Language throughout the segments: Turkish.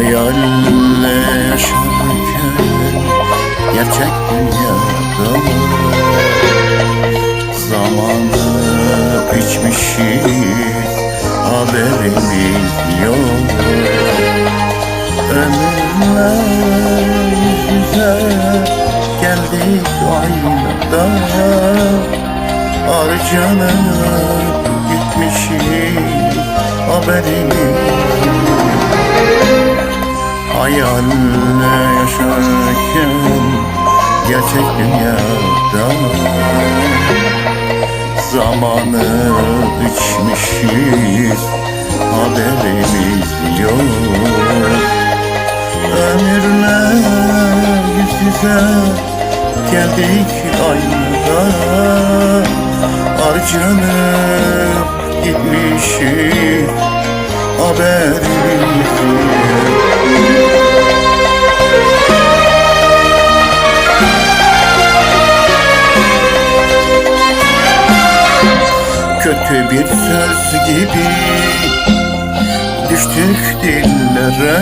Hayalimle yaşarken Gerçek dünyada Zamanı içmişiz Haberimiz yok. Ömürler güzel Geldik aynada Harcanıp gitmişiz Haberimiz Hayalle yaşarken gerçek dünyada Zamanı içmişiz haberimiz yok. Ömürle yüz yüze geldik aynada Harcanıp gitmişiz haberimiz yok Kötü bir söz gibi düştük dillere.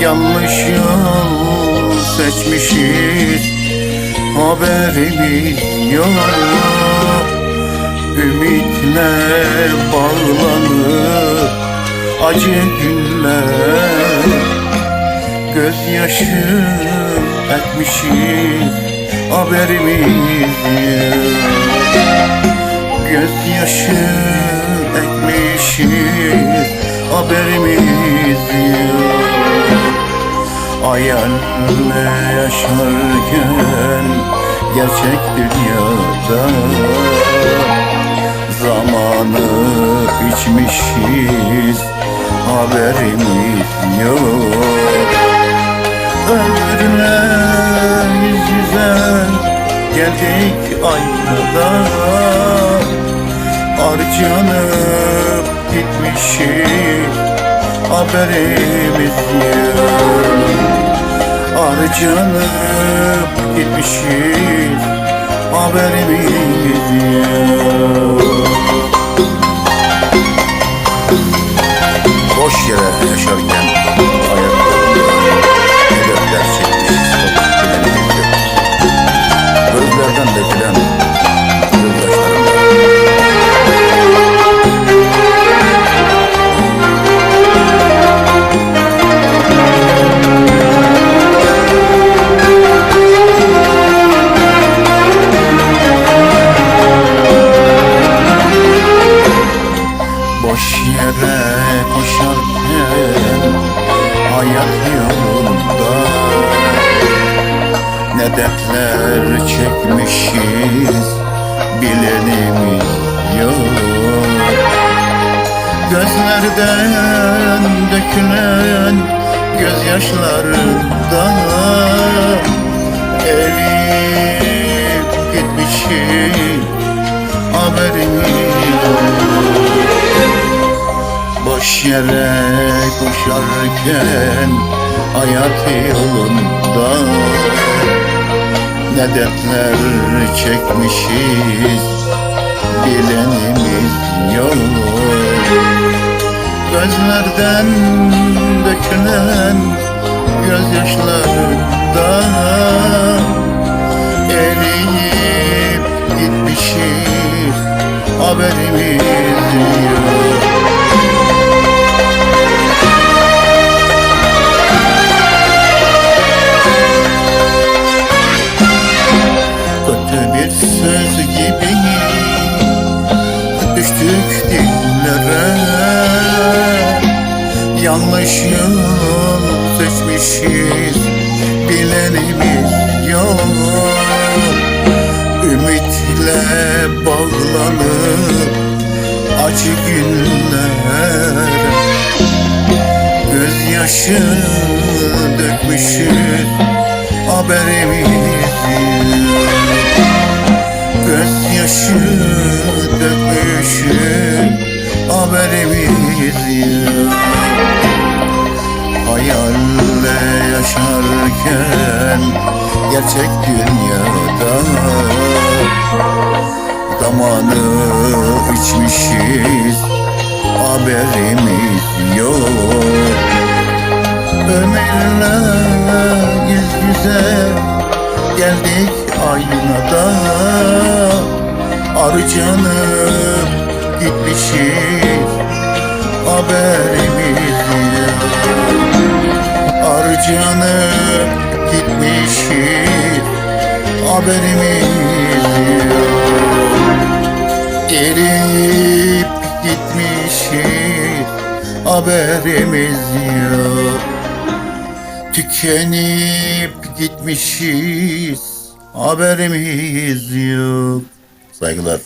Yanlış yol seçmişiz haberimiz yok. Ümitle bağlanıp acı günler Gözyaşı etmişiz haberimiz yok Gözyaşı ekmişiz haberimiz yok. Hayalle yaşarken gerçek dünyada Zamanı içmişiz haberimiz yok. Ömürle yüz yüze geldik aynada. Harcanıp gitmişiz haberimiz yok. Harcanıp gitmişiz haberimiz yok. Boş yere yaşarken Boş yere koşarken hayat yolunda Ne dertler çekmişiz bilenimiz yok Gözlerden dökülen gözyaşlarında Eriyip gitmişiz haberimiz yok Yere koşarken hayat yolunda. Ne dertler çekmişiz bilenimiz yok. Gözlerden dökülen gözyaşlarında Eriyip gitmişiz. Haberimiz Yanlış yol seçmişiz bilenimiz yok. Ümitle bağlanıp acı günler Gözyaşı dökmüşüz haberimiz yok. Gözyaşı dökmüşüm haberimiz yok Hayalle yaşarken gerçek dünyada Zamanı içmişiz haberimiz yok. Ömürle yüz yüze geldik aynada. Arı canım gitmişiz Haberimiz yok Harcanıp gitmişiz Haberimiz yok. Eriyip gitmişiz Haberimiz yok. Tükenip gitmişiz Haberimiz yok. Saygılar